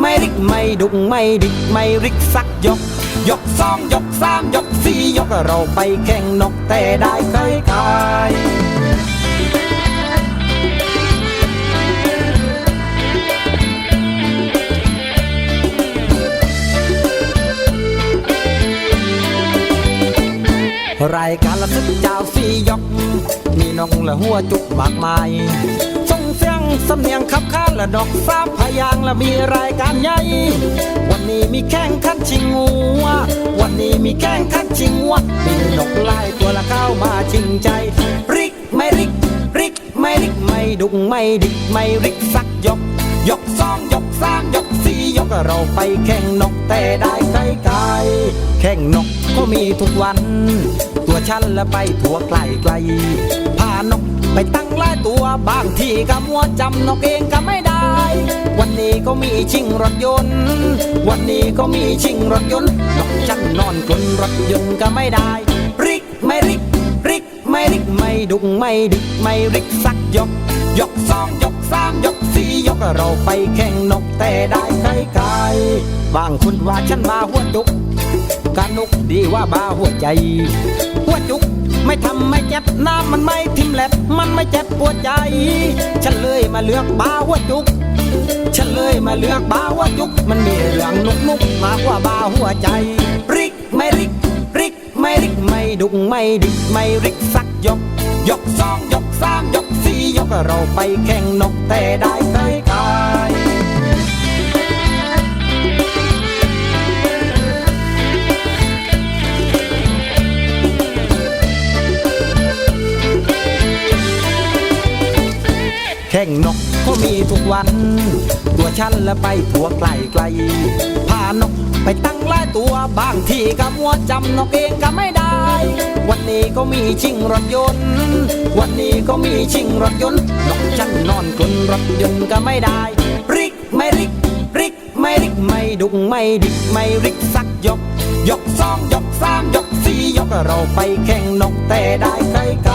ไม่ริกไม่ดุกไม่ดิกไม่ริกสักยก ยกสองยกสามยกสี่ยกเราไปแข่งนกแต่ได้ใครขายรายการละทึกเจ้าสี่ยก มีน้องละหัวจุกมากมาย ส่งเสียงสำเนียงขับข้านละดอกสาพยางค์ละมีรายการใหญ่ วันนี้มีแข่งขันชิงงัว วันนี้มีแข่งขันชิงงัวมีนกไล่ตัวละเข้ามาชิงใจริกไม่ริกริกไม่ริกไม่ดุงไม่ดิกไม่ริกสักยก ยกสองยกสามยกสี่ยกเราไปแข่งนกแต่ได้ไกลไกลแข่งนกก็มีทุกวัน ตัวฉันละไปทั่วไกลไกลพานก ไปตั้งหลายตัวบางทีก็มัวจำนกเองก็ไม่ได้ วันนี้ก็มีชิงรถยนต์ วันนี้ก็มีชิงรถยนต์นกฉันนอนกลนรถยนต์ก็ไม่ได้ ริกไม่ริก ริกไม่ริกไม่ดุงไม่ดิกไม่ริกสักยก ยกสองยกสามยกสี่ยกเราไปแข่งนกแต่ได้ใครใครบางคนว่าฉันมาหัวจุกการนกดีว่าบาหัวใจ หัวจุก ไม่ทำไม่เจ็บน้ำมันไม่ทิ่มแหลบมันไม่เจ็บปวดใจ ฉันเลยมาเลือกบาหัวจุก ฉันเลยมาเลือกบาหัวจุก มันมีเรื่องนุกนุกมากกว่าบาหัวใจ ริกไม่ริก ริกไม่ริกไม่ดุงไม่ดิกไม่ริกสักยก ยกสองยกสามยกสี่ยกเราไปแข่งนกแต่ได้ใค แข่งนกก็มีทุกวัน ตัวฉันละไปทัวไกลไกล พานกไปตั้งหลายตัวบางทีก็มัวจำนกเองก็ไม่ได้ วันนี้ก็มีชิงรถยนต์ วันนี้ก็มีชิงรถยนต์ นกฉันนอนกลนรถยนต์ก็ไม่ได้ริกไม่ริกริกไม่ริกไม่ดุงไม่ดิกไม่ริกสักยก ยกสองยกสามยกสี่ยกเราไปแข่งนกแต่ได้ใครใคร